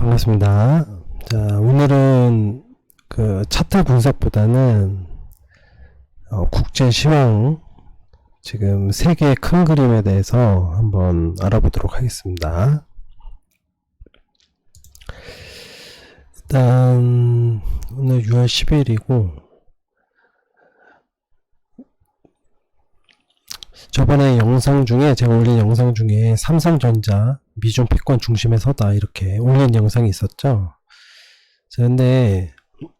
반갑습니다. 자, 오늘은 그 차트 분석보다는 어, 국제 시황 지금 세계 큰 그림에 대해서 한번 알아보도록 하겠습니다. 일단 오늘 6월 10일이고 저번에 영상 중에 제가 올린 영상 중에 삼성전자 미중 패권 중심에 서다 이렇게 올린 영상이 있었죠.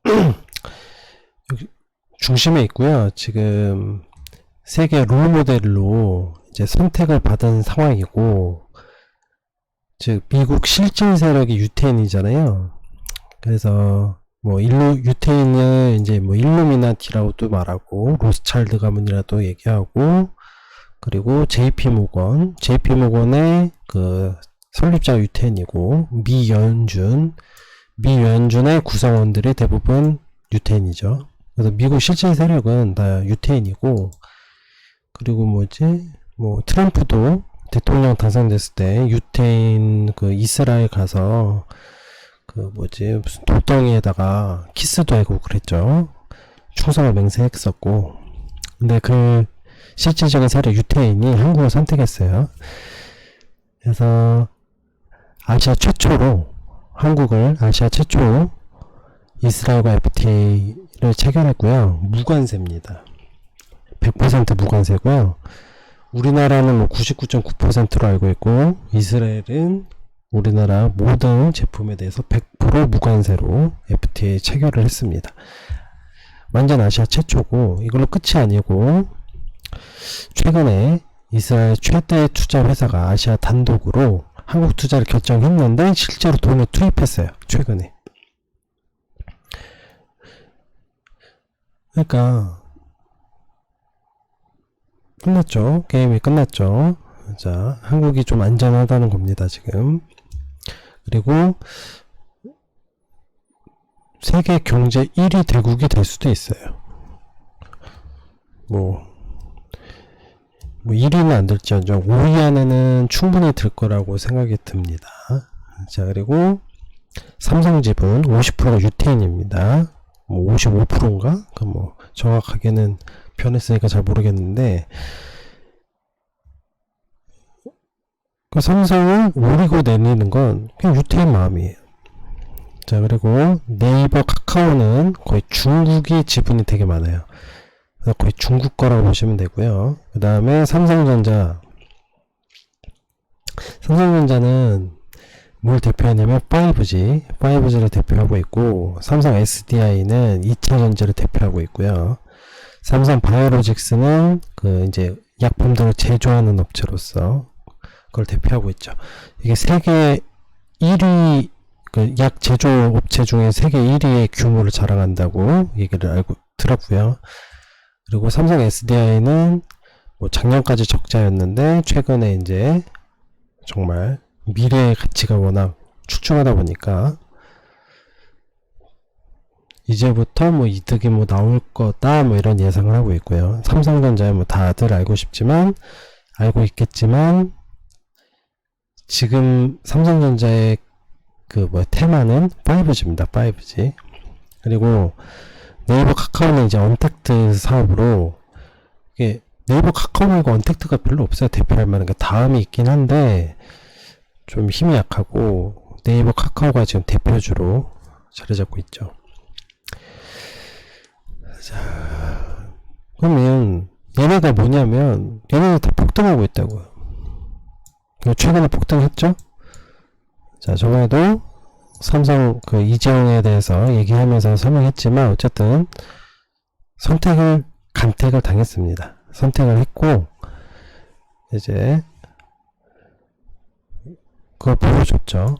여기 중심에 있고요. 지금 세계 롤 모델로 이제 선택을 받은 상황이고 즉 미국 실질 세력이 유태인이잖아요. 그래서 뭐 일루 유태인을 이제 뭐 일루미나티라고도 말하고 로스차일드 가문이라도 얘기하고 그리고 JP 모건, JP 모건의 그 설립자 유태인이고 미연준, 미연준의 구성원들이 대부분 유태인이죠. 그래서 미국 실질 세력은 다 유태인이고 그리고 뭐지? 뭐 트럼프도 대통령 당선됐을 때 유태인 그 이스라엘 가서 그 뭐지 무슨 돌덩이에다가 키스도 하고 그랬죠. 충성을 맹세했었고 근데 그 실질적인 사례 유태인이 한국을 선택했어요. 그래서 아시아 최초로 한국을 아시아 최초로 이스라엘과 FTA를 체결했고요. 무관세입니다. 100% 무관세고요. 우리나라는 뭐 99.9%로 알고 있고 이스라엘은 우리나라 모든 제품에 대해서 100% 무관세로 FTA 체결을 했습니다. 완전 아시아 최초고 이걸로 끝이 아니고 최근에 이스라엘 최대 투자 회사가 아시아 단독으로 한국 투자를 결정했는데 실제로 돈을 투입했어요. 최근에. 그러니까 끝났죠. 게임이 끝났죠. 자, 한국이 좀 안전하다는 겁니다, 지금. 그리고 세계 경제 1위 대국이 될 수도 있어요. 뭐, 뭐 1위는 안 될지언정 5위 안에는 충분히 들 거라고 생각이 듭니다. 자, 그리고 삼성 지분 50%가 유태인입니다. 뭐 55%인가? 그 뭐 정확하게는 변했으니까 잘 모르겠는데 그 삼성을 오리고 내리는 건 그냥 유태인 마음이에요. 자, 그리고 네이버 카카오는 거의 중국이 지분이 되게 많아요. 거의 중국 거라고 보시면 되고요. 그 다음에 삼성전자. 삼성전자는 뭘 대표하냐면 5G, 5G를 대표하고 있고 삼성 SDI는 2차 전지를 대표하고 있고요. 삼성 바이오로직스는 그 이제 약품들을 제조하는 업체로서 그걸 대표하고 있죠. 이게 세계 1위 그 약 제조 업체 중에 세계 1위의 규모를 자랑한다고 얘기를 알고 들었고요. 그리고 삼성 SDI는 뭐 작년까지 적자였는데 최근에 이제 정말 미래의 가치가 워낙 출중하다 보니까 이제부터 뭐 이득이 뭐 나올 거다 뭐 이런 예상을 하고 있고요. 삼성전자에 뭐 다들 알고 싶지만 알고 있겠지만 지금 삼성전자의 그 뭐 테마는 5G입니다. 5G. 그리고 네이버 카카오는 이제 언택트 사업으로 이게 네이버 카카오 말고 언택트가 별로 없어요. 대표할 만한 게 다음이 있긴 한데 좀 힘이 약하고 네이버 카카오가 지금 대표주로 자리 잡고 있죠. 자, 그러면 얘네가 뭐냐면 얘네가 다 폭등하고 있다고요. 최근에 폭등했죠? 자, 저번에도 삼성 그 이재용에 대해서 얘기하면서 설명했지만 어쨌든 선택을 간택을 당했습니다. 선택을 했고 이제 그걸 보여줬죠.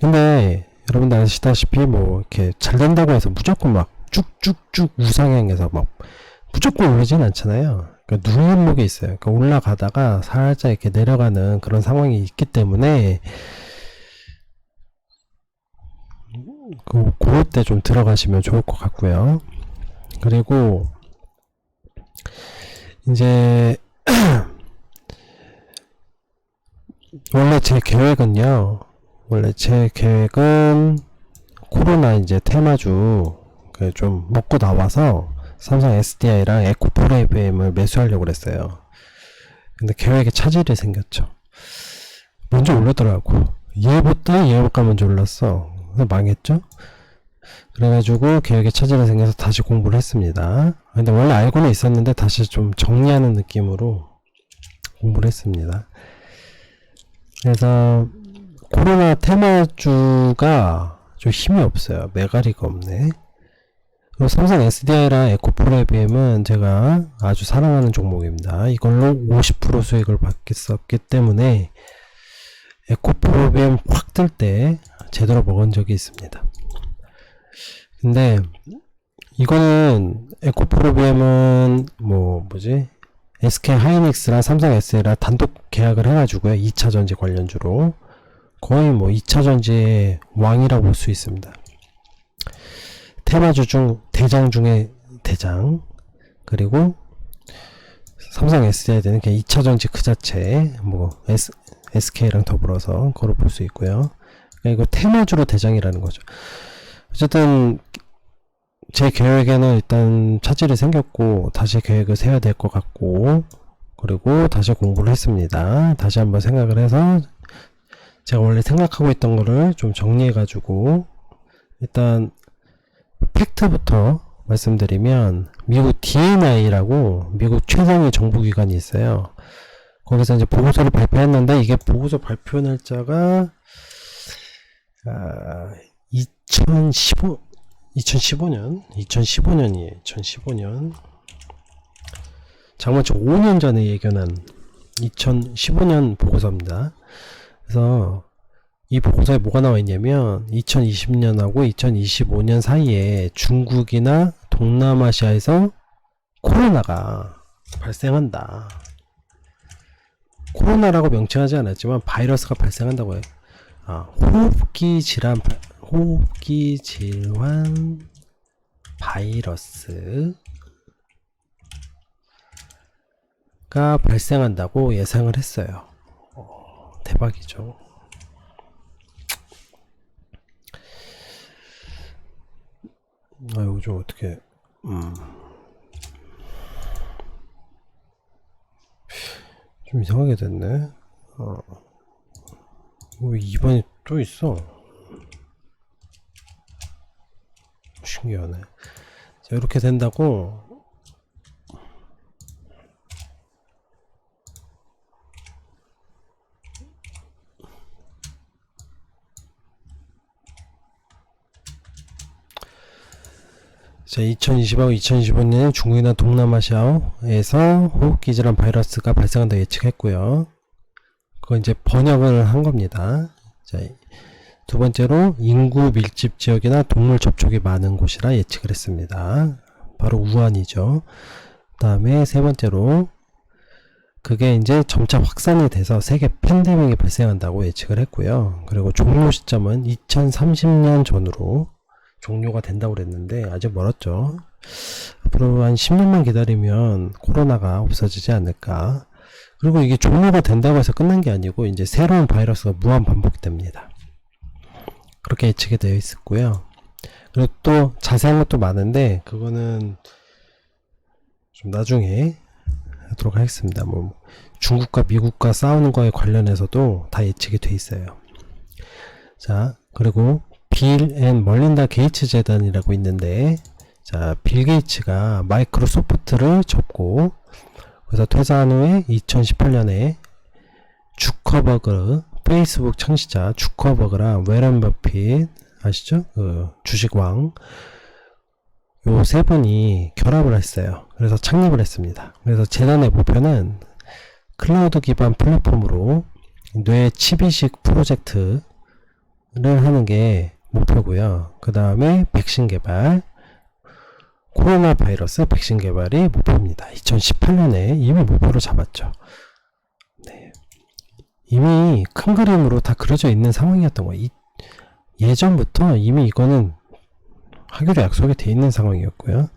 근데 여러분들 아시다시피 뭐 이렇게 잘 된다고 해서 무조건 막 쭉쭉쭉 우상향해서 막 무조건 오르진 않잖아요. 그러니까 누름목이 있어요. 그러니까 올라가다가 살짝 이렇게 내려가는 그런 상황이 있기 때문에 그 그럴 때 좀 들어가시면 좋을 것 같고요. 그리고 이제 원래 제 계획은요. 원래 제 계획은 코로나 이제 테마주 그좀 먹고 나와서 삼성 SDI랑 에코프레임을 매수하려고 그랬어요. 근데 계획에 차질이 생겼죠. 먼저 올르더라고. 얘보다 얘가 먼저 올랐어. 망했죠? 그래가지고 계획에 차질이 생겨서 다시 공부를 했습니다. 근데 원래 알고는 있었는데 다시 좀 정리하는 느낌으로 공부를 했습니다. 그래서 코로나 테마주가 좀 힘이 없어요. 메가리가 없네. 그리고 삼성 SDI랑 에코프레비엠은 제가 아주 사랑하는 종목입니다. 이걸로 50% 수익을 받겠었기 때문에 에코프로비엠 확 뜰 때 제대로 먹은 적이 있습니다. 근데 이거는 에코프로비엠은 뭐 뭐지 SK 하이닉스랑 삼성 SL랑 단독 계약을 해가지고요 2차 전지 관련주로 거의 뭐 2차 전지의 왕이라고 볼 수 있습니다. 테마주 중 대장 중에 대장 그리고 삼성 SDI는 그냥 2차 전지 그 자체 뭐 S, SK랑 더불어서 그걸 볼 수 있고요. 그러니까 이거 테마주로 대장이라는 거죠. 어쨌든 제 계획에는 일단 차질이 생겼고 다시 계획을 세워야 될 것 같고 그리고 다시 공부를 했습니다. 다시 한번 생각을 해서 제가 원래 생각하고 있던 거를 좀 정리해 가지고 일단 팩트부터 말씀드리면 미국 DNI라고 미국 최상위 정부기관이 있어요. 거기서 이제 보고서를 발표했는데 이게 보고서 발표 날짜가 아, 2015 2015년 2015년이에요. 2015년 장마치 5년 전에 예견한 2015년 보고서입니다. 그래서 이 보고서에 뭐가 나와 있냐면 2020년하고 2025년 사이에 중국이나 동남아시아에서 코로나가 발생한다. 코로나라고 명칭하지 않았지만 바이러스가 발생한다고 해요. 아, 호흡기 질환, 발- 호흡기 질환 바이러스가 발생한다고 예상을 했어요. 어, 대박이죠. 아, 이거 좀 어떻게, 음. 좀 이상하게 됐네. 어. 왜 2번이 또 있어? 신기하네. 자, 이렇게 된다고. 자, 2020하고 2025년에 중국이나 동남아시아에서 호흡기 질환 바이러스가 발생한다 예측했고요. 그거 이제 번역을 한 겁니다. 자, 두 번째로 인구 밀집 지역이나 동물 접촉이 많은 곳이라 예측을 했습니다. 바로 우한이죠. 다음에 세 번째로 그게 이제 점차 확산이 돼서 세계 팬데믹이 발생한다고 예측을 했고요. 그리고 종료 시점은 2030년 전으로 종료가 된다고 그랬는데 아직 멀었죠. 앞으로 한 10년만 기다리면 코로나가 없어지지 않을까. 그리고 이게 종료가 된다고 해서 끝난 게 아니고 이제 새로운 바이러스가 무한 반복됩니다. 그렇게 예측이 되어 있었고요. 그리고 또 자세한 것도 많은데 그거는 좀 나중에 하도록 하겠습니다. 뭐 중국과 미국과 싸우는 거에 관련해서도 다 예측이 돼 있어요. 자, 그리고 빌 앤 멀린다 게이츠 재단이라고 있는데 자, 빌 게이츠가 마이크로소프트를 접고 그래서 퇴사한 후에 2018년에 주커버그 페이스북 창시자 주커버그랑 웨런 버핏 아시죠? 그 주식왕 요 세 분이 결합을 했어요. 그래서 창립을 했습니다. 그래서 재단의 목표는 클라우드 기반 플랫폼으로 뇌 칩이식 프로젝트를 하는 게 목표고요. 그 다음에 백신 개발, 코로나 바이러스 백신 개발이 목표입니다. 2018년에 이미 목표를 잡았죠. 네. 이미 큰 그림으로 다 그려져 있는 상황이었던 거예요. 이- 예전부터 이미 이거는 하기로 약속이 돼 있는 상황이었고요.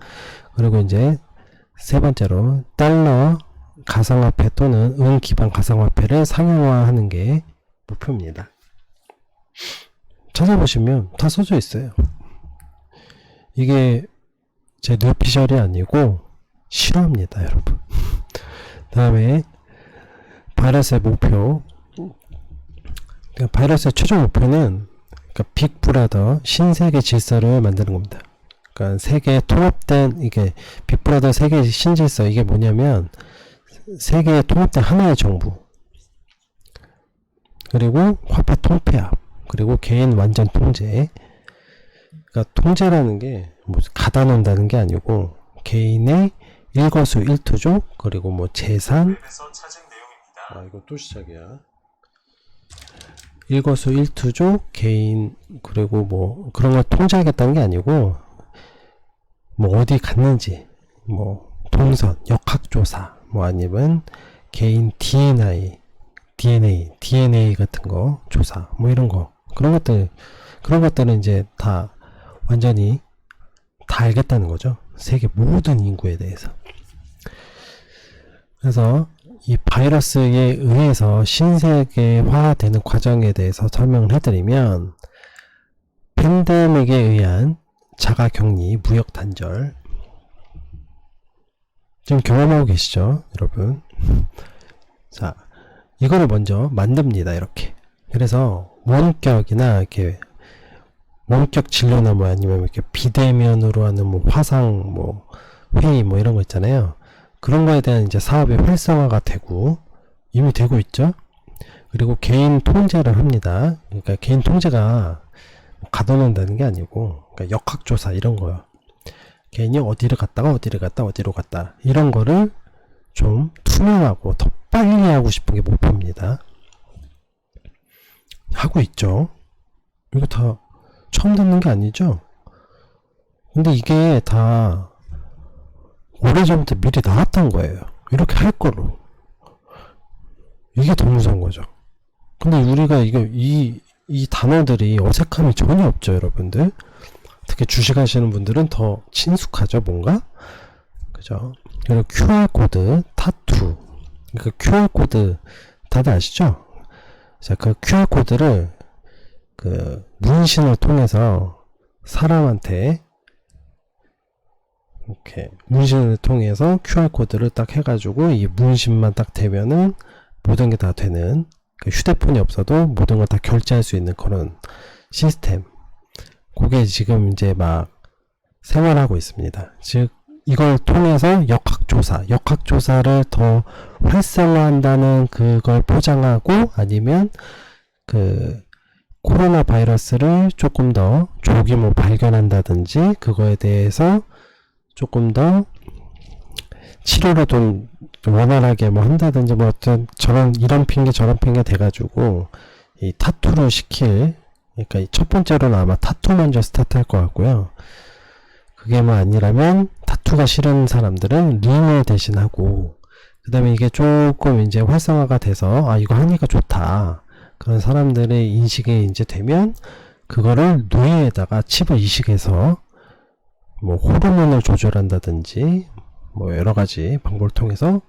그리고 이제 세 번째로 달러 가상화폐 또는 은 기반 가상화폐를 상용화하는 게 목표입니다. 찾아보시면 다 써져 있어요. 이게 제 뇌피셜이 아니고 실화입니다, 여러분. 다음에 바이러스의 목표. 그러니까 바이러스의 최종 목표는 그러니까 빅브라더 신세계 질서를 만드는 겁니다. 그러니까 세계 통합된 이게 빅브라더 세계 신질서 이게 뭐냐면 세계에 통합된 하나의 정부 그리고 화폐 통폐합 그리고 개인 완전 통제 그러니까 통제라는 게 뭐 가다 놓는다는 게 아니고 개인의 일거수 일투족 그리고 뭐 재산. 아 이거 또 시작이야. 일거수 일투족 개인 그리고 뭐 그런 걸 통제하겠다는 게 아니고 뭐 어디 갔는지 뭐 동선 역학조사 뭐 아니면 개인 DNA DNA DNA 같은 거 조사 뭐 이런 거 그런 것들 그런 것들은 이제 다 완전히 다 알겠다는 거죠. 세계 모든 인구에 대해서. 그래서 이 바이러스에 의해서 신세계화되는 과정에 대해서 설명을 해드리면 팬데믹에 의한 자가 격리, 무역 단절 지금 경험하고 계시죠, 여러분? 자, 이거를 먼저 만듭니다, 이렇게. 그래서 원격이나 이렇게 원격 진료나 뭐 아니면 이렇게 비대면으로 하는 뭐 화상 뭐 회의 뭐 이런 거 있잖아요. 그런 거에 대한 이제 사업이 활성화가 되고 이미 되고 있죠. 그리고 개인 통제를 합니다. 그러니까 개인 통제가 뭐 가둬놓는다는 게 아니고 그러니까 역학조사 이런 거요. 개인이 어디를 갔다가 어디를 갔다 어디로 갔다 이런 거를 좀 투명하고 더 빨리 하고 싶은 게 목표입니다. 하고 있죠. 이거 다 처음 듣는 게 아니죠? 근데 이게 다 오래전부터 미리 나왔던 거예요. 이렇게 할 거로. 이게 더 무서운 거죠. 근데 우리가 이거 이, 이 단어들이 어색함이 전혀 없죠, 여러분들. 특히 주식 하시는 분들은 더 친숙하죠, 뭔가? 그죠? 그리고 QR코드, 타투. 그 QR코드 다들 아시죠? 자, 그 QR코드를 그 문신을 통해서 사람한테 이렇게 문신을 통해서 QR코드를 딱 해가지고 이 문신만 딱 되면은 모든 게 다 되는 그 휴대폰이 없어도 모든 걸 다 결제할 수 있는 그런 시스템. 그게 지금 이제 막 생활하고 있습니다. 즉 이걸 통해서 역학조사, 역학조사를 더 활성화한다는 그걸 포장하고 아니면 그 코로나 바이러스를 조금 더 조기모 발견한다든지 그거에 대해서 조금 더 치료를 좀 원활하게 뭐 한다든지 뭐 어떤 저런 이런 핑계 저런 핑계 돼가지고 이 타투를 시킬 그러니까 이첫 번째로는 아마 타투 먼저 스타트 할 것 같고요. 그게 뭐 아니라면 타투가 싫은 사람들은 링을 대신하고 그 다음에 이게 조금 이제 활성화가 돼서 아 이거 하니까 좋다 그런 사람들의 인식에 이제 되면 그거를 뇌에다가 칩을 이식해서 뭐 호르몬을 조절한다든지 뭐 여러 가지 방법을 통해서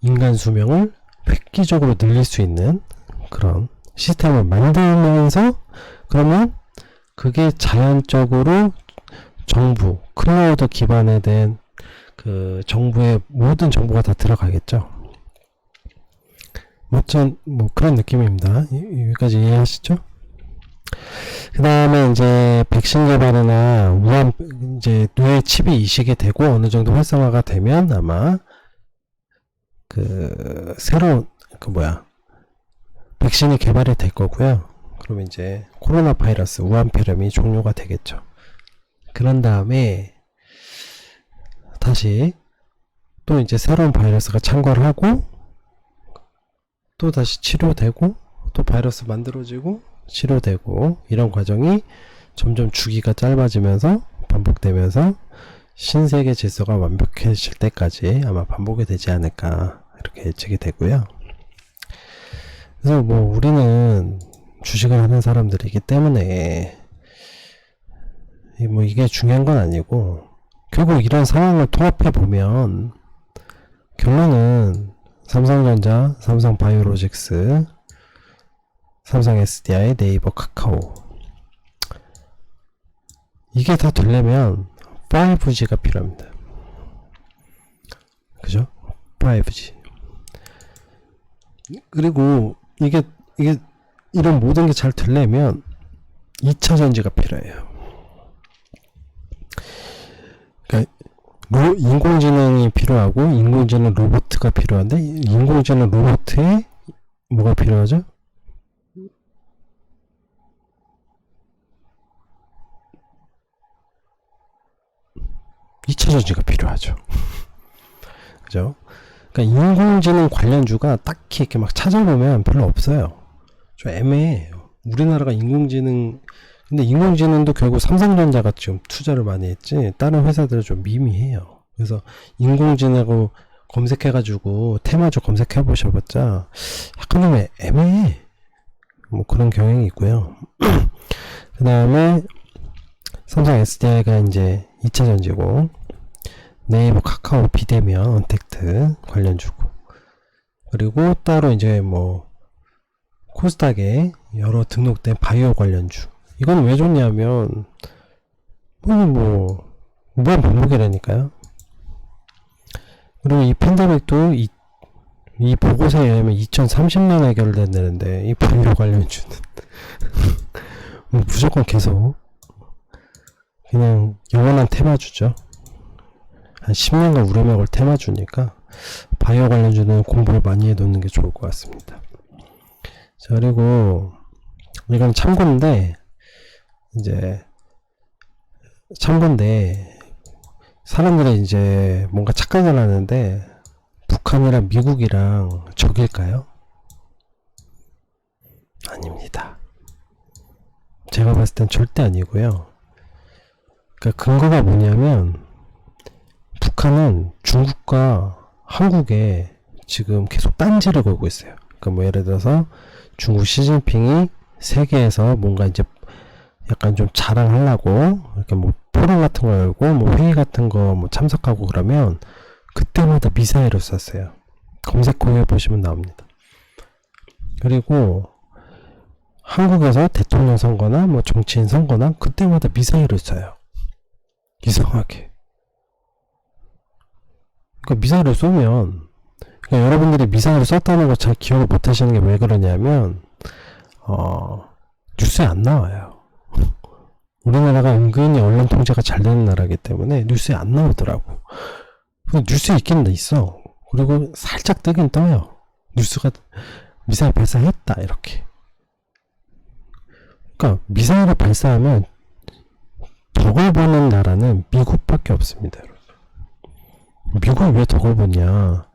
인간 수명을 획기적으로 늘릴 수 있는 그런 시스템을 만들면서 그러면 그게 자연적으로 정부 클라우드 기반에 대한 그 정부의 모든 정보가 다 들어가겠죠. 뭐전 뭐 그런 느낌입니다. 이- 여기까지 이해하시죠? 그 다음에 이제 백신 개발이나 우한 이제 뇌 칩이 이식이 되고 어느 정도 활성화가 되면 아마 그 새로운 그 뭐야 백신이 개발이 될 거고요. 그럼 이제 코로나 바이러스 우한폐렴이 종료가 되겠죠. 그런 다음에 다시 또 이제 새로운 바이러스가 창궐을 하고 또 다시 치료되고 또 바이러스 만들어지고 치료되고 이런 과정이 점점 주기가 짧아지면서 반복되면서 신세계 질서가 완벽해질 때까지 아마 반복이 되지 않을까 이렇게 예측이 되고요. 그래서 뭐 우리는 주식을 하는 사람들이기 때문에 이뭐 이게 중요한 건 아니고 결국 이런 상황을 통합해 보면 결론은 삼성전자, 삼성바이오로직스, 삼성 SDI, 네이버, 카카오. 이게 다 되려면 5G가 필요합니다. 그죠? 5G. 그리고 이게 이게 이런 모든 게 잘 되려면 2차 전지가 필요해요. 로, 인공지능이 필요하고 인공지능 로봇가 필요한데 인공지능 로봇에 뭐가 필요하죠? 이차 전지가 필요하죠. 그죠? 그러니까 인공지능 관련주가 딱히 이렇게 막 찾아보면 별로 없어요. 좀 애매해요. 우리나라가 인공지능 근데 인공지능도 결국 삼성전자가 지금 투자를 많이 했지 다른 회사들은 좀 미미해요. 그래서 인공지능하고 검색해가지고 테마주 검색해 보셔봤자 약간 좀 애- 애매해. 뭐 그런 경향이 있고요. 그 다음에 삼성 SDI가 이제 2차 전지고 네이버 카카오 비대면 언택트 관련 주고 그리고 따로 이제 뭐 코스닥에 여러 등록된 바이오 관련 주 이건 왜 좋냐면 뭐는 뭐 무한 반복이라니까요. 그리고 이 팬데믹도 이, 이 보고서에 의하면 2030년 해결된다는데 이 바이오 관련 주는. 뭐 무조건 계속 그냥 영원한 테마주죠. 한 10년간 우려먹을 테마주니까 바이오 관련주는 공부를 많이 해놓는 게 좋을 것 같습니다. 자, 그리고 이건 참고인데 이제 참고인데 사람들이 이제 뭔가 착각을 하는데 북한이랑 미국이랑 적일까요? 아닙니다. 제가 봤을 땐 절대 아니고요. 그 근거가 뭐냐면 북한은 중국과 한국에 지금 계속 딴지를 걸고 있어요. 그러니까 뭐 예를 들어서 중국 시진핑이 세계에서 뭔가 이제 약간 좀 자랑하려고 이렇게 뭐 포럼 같은 거 열고 뭐 회의 같은 거 뭐 참석하고 그러면 그때마다 미사일을 쐈어요. 검색해 보시면 나옵니다. 그리고 한국에서 대통령 선거나 뭐 정치인 선거나 그때마다 미사일을 쏴요. 이상하게. 그러니까 미사일을 쏘면 그러니까 여러분들이 미사일을 쐈다는 거잘 기억을 못 하시는 게 왜 그러냐면 어 뉴스에 안 나와요. 우리나라가 은근히 언론 통제가 잘 되는 나라이기 때문에 뉴스에 안 나오더라고. 뉴스에 있긴 있어. 그리고 살짝 뜨긴 떠요. 뉴스가 미사일 발사했다 이렇게. 그러니까 미사일을 발사하면 덕을 보는 나라는 미국밖에 없습니다. 미국은 왜 덕을 보냐?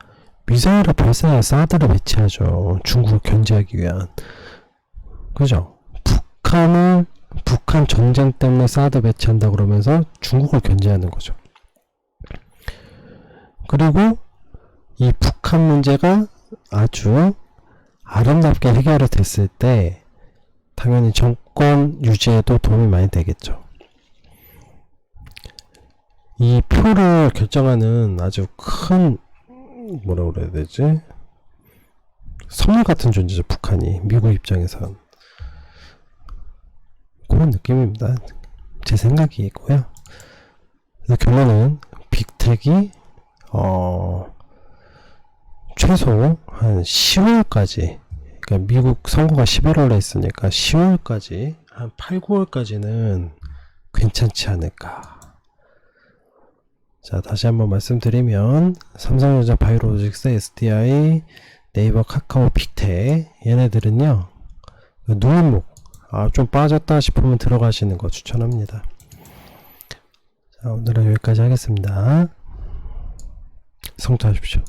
미사일을 발사해야 사드를 배치하죠. 중국을 견제하기 위한. 그죠? 북한을, 북한 전쟁 때문에 사드 배치한다 그러면서 중국을 견제하는 거죠. 그리고 이 북한 문제가 아주 아름답게 해결이 됐을 때 당연히 정권 유지에도 도움이 많이 되겠죠. 이 표를 결정하는 아주 큰 뭐라 그래야 되지? 선물 같은 존재죠 북한이 미국 입장에선 그런 느낌입니다. 제 생각이고요. 그래서 결론은 빅텍이 어 최소 한 10월까지 그러니까 미국 선거가 11월에 있으니까 10월까지 한 8, 9월까지는 괜찮지 않을까. 자, 다시 한번 말씀드리면 삼성전자 바이오로직스, SDI, 네이버, 카카오, 빅텍 얘네들은요. 누림목 아, 좀 빠졌다 싶으면 들어가시는 거 추천합니다. 자, 오늘은 여기까지 하겠습니다. 성투하십시오.